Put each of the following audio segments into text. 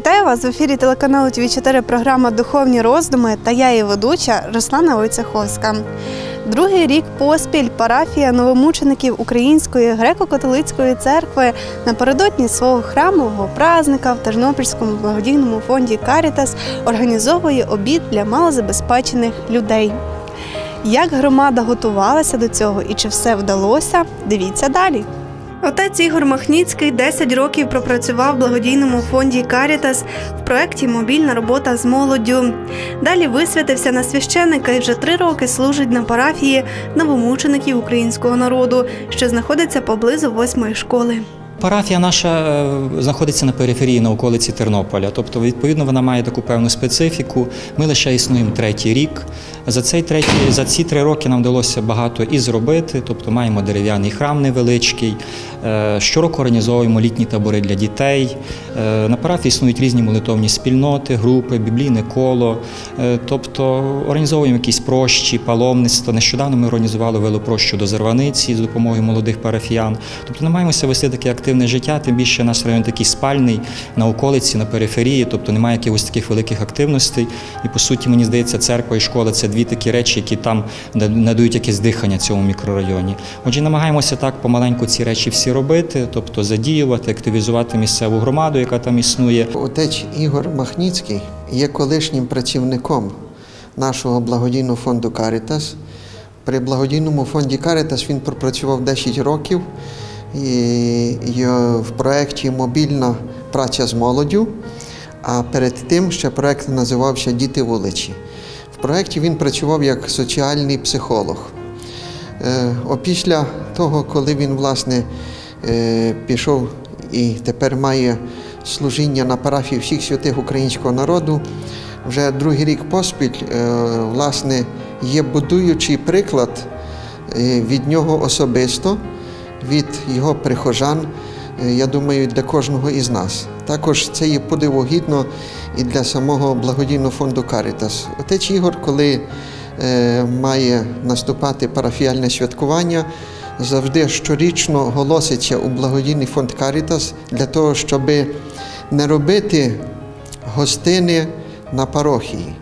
Вітаю вас в ефірі телеканалу ТВ 4 програма Духовні роздуми та я її ведуча Руслана Войцеховська. Другий рік поспіль парафія новомучеників Української греко-католицької церкви напередодні свого храмового празника в Тернопільському благодійному фонді Карітас організовує обід для малозабезпечених людей. Як громада готувалася до цього і чи все вдалося, дивіться далі. Отець Ігор Махніцький 10 років пропрацював в благодійному фонді Карітас в проєкті Мобільна робота з молоддю. Далі висвятився на священника і вже три роки служить на парафії новомучеників українського народу, що знаходиться поблизу восьмої школи. Парафія наша е, знаходиться на периферії на околиці Тернополя, тобто, відповідно, вона має таку певну специфіку. Ми лише існуємо третій рік. За цей третій, за ці три роки нам вдалося багато і зробити. Тобто маємо дерев'яний храм невеличкий. Е, Щороку організовуємо літні табори для дітей. Е, На парафії існують різні молитовні спільноти, групи, біблійне коло. Е, Тобто організовуємо якісь прощі, паломництво. Нещодавно ми організували велопрощу до Зарваниці з допомогою молодих парафіян. Тобто намагаємося вести таке активне життя, тим більше наш район такий спальний на околиці, на периферії, тобто немає якихось таких великих активностей. І по суті, мені здається, церква і школа це дві такі речі, які там надають якесь дихання цьому мікрорайоні. Отже, намагаємося так помаленьку ці речі всі робити, тобто задіювати, активізувати місцеву громаду, яка там існує. Отець Ігор Махніцький є колишнім працівником нашого благодійного фонду Карітас. При благодійному фонді Карітас він пропрацював 10 років і в проєкті Мобільна праця з молоддю. А перед тим ще проєкт називався Діти вулиці. В проєкті він працював як соціальний психолог. Е, Опісля того, коли він власне е, пішов і тепер має служіння на парафії всіх святих українського народу, вже другий рік поспіль, е, власне, є будуючий приклад від нього особисто, від його прихожан, я думаю, для кожного із нас. Також це є подивогідно і для самого благодійного фонду Карітас. Отець Ігор, коли має наступати парафіальне святкування, завжди щорічно голоситься у благодійний фонд Карітас для того, щоб не робити гостини на парохії.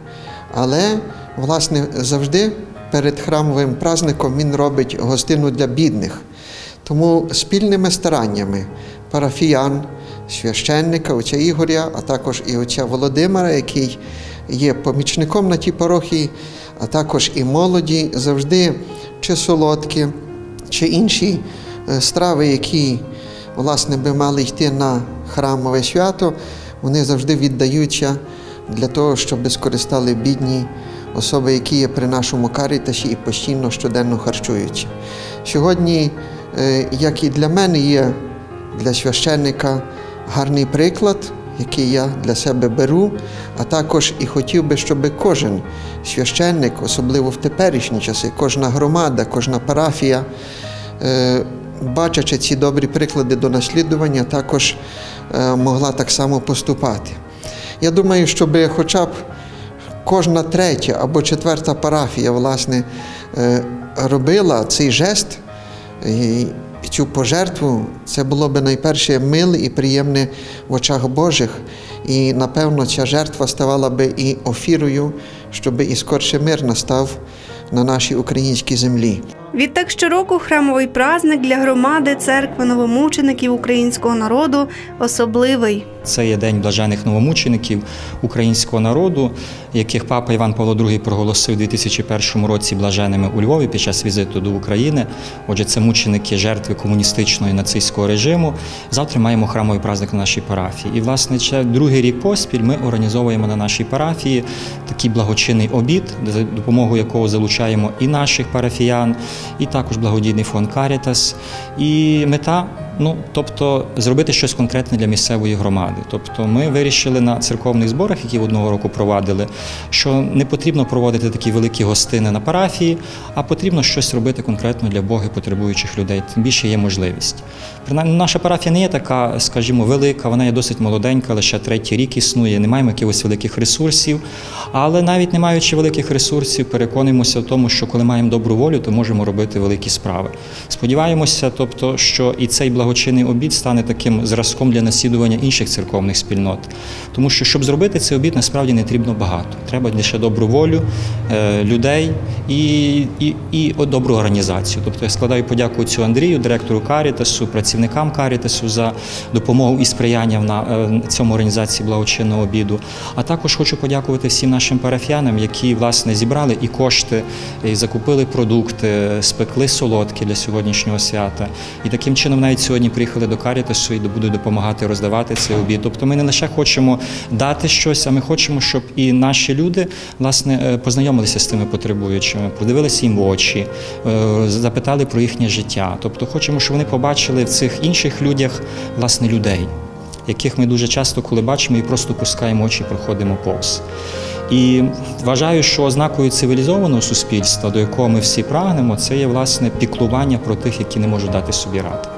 Але, власне, завжди перед храмовим праздником він робить гостину для бідних. Тому спільними стараннями парафіян, священника, отця Ігоря, а також і отця Володимира, який є помічником на тій парохії, а також і молоді, завжди чи солодкі, чи інші е, страви, які власне би мали йти на храмове свято, вони завжди віддаються для того, щоб скористали бідні особи, які є при нашому карітасі і постійно щоденно харчуються. Сьогодні, е, як і для мене, є для священника гарний приклад, який я для себе беру, а також і хотів би, щоб кожен священник, особливо в теперішні часи, кожна громада, кожна парафія, е, бачачи ці добрі приклади до наслідування, також е, могла так само поступати. Я думаю, щоб хоча б кожна третя або четверта парафія, власне, е, робила цей жест цю пожертву, це було б найперше миле і приємне в очах Божих. І напевно ця жертва ставала би і офірою, щоб і скорше мир настав на нашій українській землі. Відтак щороку храмовий праздник для громади церкви новомучеників українського народу особливий. Це є День блажених новомучеників українського народу, яких папа Іван Павло II проголосив у 2001 році блаженими у Львові під час візиту до України. Отже, це мученики жертви комуністичного і нацистського режиму. Завтра маємо храмовий праздник на нашій парафії. І, власне, ще другий рік поспіль ми організовуємо на нашій парафії такий благочинний обід, за допомогою якого залучаємо і наших парафіян, і також благодійний фонд Карітас. І мета Ну, тобто зробити щось конкретне для місцевої громади. Тобто, ми вирішили на церковних зборах, які одного року провадили, що не потрібно проводити такі великі гостини на парафії, а потрібно щось робити конкретно для Боги потребуючих людей. Тим більше є можливість. Принаймні, наша парафія не є така, скажімо, велика, вона є досить молоденька, лише третій рік існує, не маємо якихось великих ресурсів. Але навіть не маючи великих ресурсів, переконуємося в тому, що коли маємо добру волю, то можемо робити великі справи. Сподіваємося, тобто, що і цей благодійний благочинний обід стане таким зразком для наслідування інших церковних спільнот. Тому що, щоб зробити цей обід, насправді не потрібно багато. Треба лише добру волю е, людей і, і, і добру організацію. Тобто я складаю подяку цю Андрію, директору Карітасу, працівникам Карітасу за допомогу і сприяння на е, цьому організації благочинного обіду. А також хочу подякувати всім нашим парафіянам, які власне зібрали і кошти, і закупили продукти, спекли солодкі для сьогоднішнього свята. І таким чином навіть сьогодні приїхали до Карітасу і будуть допомагати роздавати цей обід. Тобто ми не лише хочемо дати щось, а ми хочемо, щоб і наші люди власне е, познайомилися з тими потребуючими, подивилися їм в очі, е, запитали про їхнє життя. Тобто хочемо, щоб вони побачили в цих інших людях власне людей, яких ми дуже часто, коли бачимо, і просто пускаємо очі, проходимо повз. І вважаю, що ознакою цивілізованого суспільства, до якого ми всі прагнемо, це є власне піклування про тих, які не можуть дати собі ради.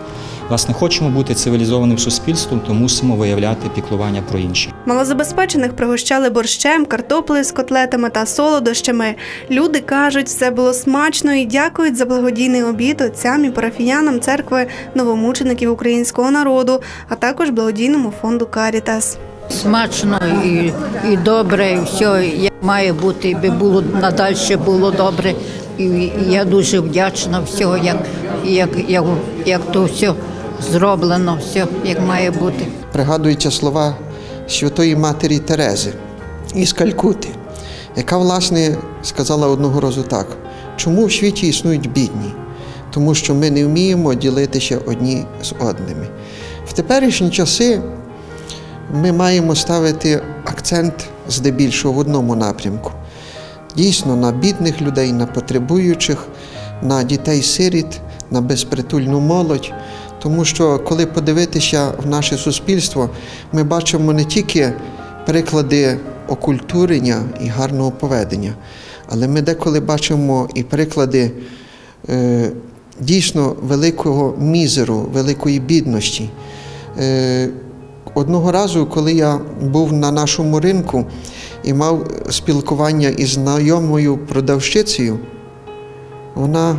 Власне, хочемо бути цивілізованим суспільством, то мусимо виявляти піклування про інших. Малозабезпечених пригощали борщем, картоплею з котлетами та солодощами. Люди кажуть, все було смачно і дякують за благодійний обід отцям і парафіянам церкви новомучеників українського народу, а також благодійному фонду Карітас. Смачно і, і добре, і все як має бути, і би було надальше було добре. І, і я дуже вдячна всього, як, як, як, як то все зроблено, все як має бути. Пригадуються слова Святої Матері Терези із Калькути, яка, власне, сказала одного разу так: чому в світі існують бідні? Тому що ми не вміємо ділитися одні з одними. В теперішні часи ми маємо ставити акцент здебільшого в одному напрямку. Дійсно, на бідних людей, на потребуючих, на дітей-сиріт, на безпритульну молодь. Тому що, коли подивитися в наше суспільство, ми бачимо не тільки приклади окультурення і гарного поведення, але ми деколи бачимо і приклади е, дійсно великого мізеру, великої бідності. Е, Одного разу, коли я був на нашому ринку і мав спілкування із знайомою продавщицею, вона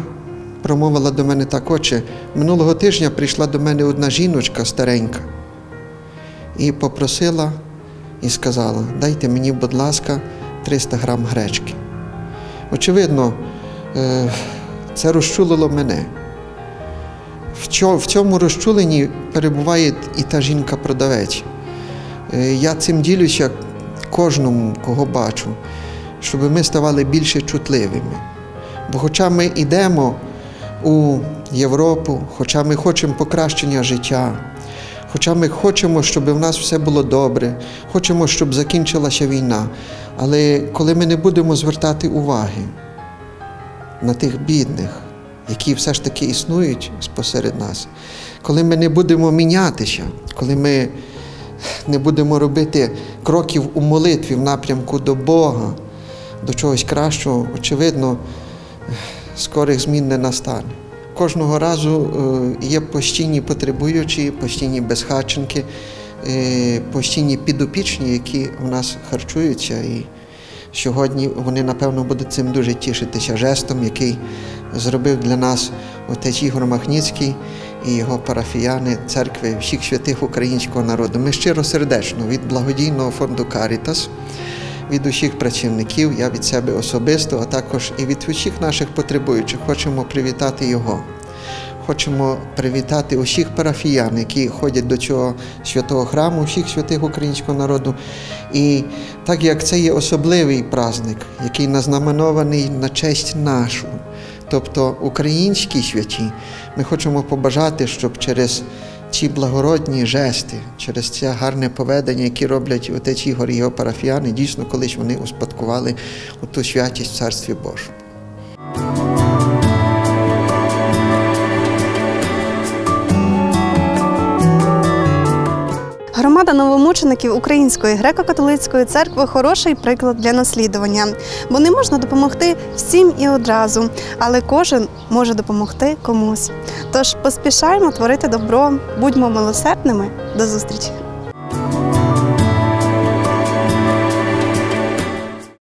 промовила до мене так, отче, минулого тижня прийшла до мене одна жіночка старенька і попросила і сказала: дайте мені, будь ласка, 300 грам гречки. Очевидно, е, це розчулило мене. В цьому розчуленні перебуває і та жінка-продавець. Е, я цим ділюся кожному, кого бачу, щоб ми ставали більше чутливими. Бо, хоча ми йдемо у Європу, хоча ми хочемо покращення життя, хоча ми хочемо, щоб в нас все було добре, хочемо, щоб закінчилася війна, але коли ми не будемо звертати уваги на тих бідних, які все ж таки існують спосеред нас, коли ми не будемо мінятися, коли ми не будемо робити кроків у молитві в напрямку до Бога, до чогось кращого, очевидно, скорих змін не настане. Кожного разу є постійні потребуючі, постійні безхатченки, постійні підопічні, які в нас харчуються. І сьогодні вони, напевно, будуть цим дуже тішитися жестом, який зробив для нас отець Ігор Махніцький і його парафіяни церкви всіх святих українського народу. Ми щиро сердечно від благодійного фонду Карітас, від усіх працівників, я від себе особисто, а також і від усіх наших потребуючих хочемо привітати його. Хочемо привітати усіх парафіян, які ходять до цього святого храму, всіх святих українського народу. І так як це є особливий праздник, який назнаменований на честь нашу, тобто українські святі, ми хочемо побажати, щоб через ці благородні жести, через це гарне поведення, які роблять отець Ігор його парафіяни, дійсно колись вони успадкували ту святість в Царстві Божому. Новомучеників Української греко-католицької церкви хороший приклад для наслідування, бо не можна допомогти всім і одразу, але кожен може допомогти комусь. Тож поспішаємо творити добро, будьмо милосердними. До зустрічі!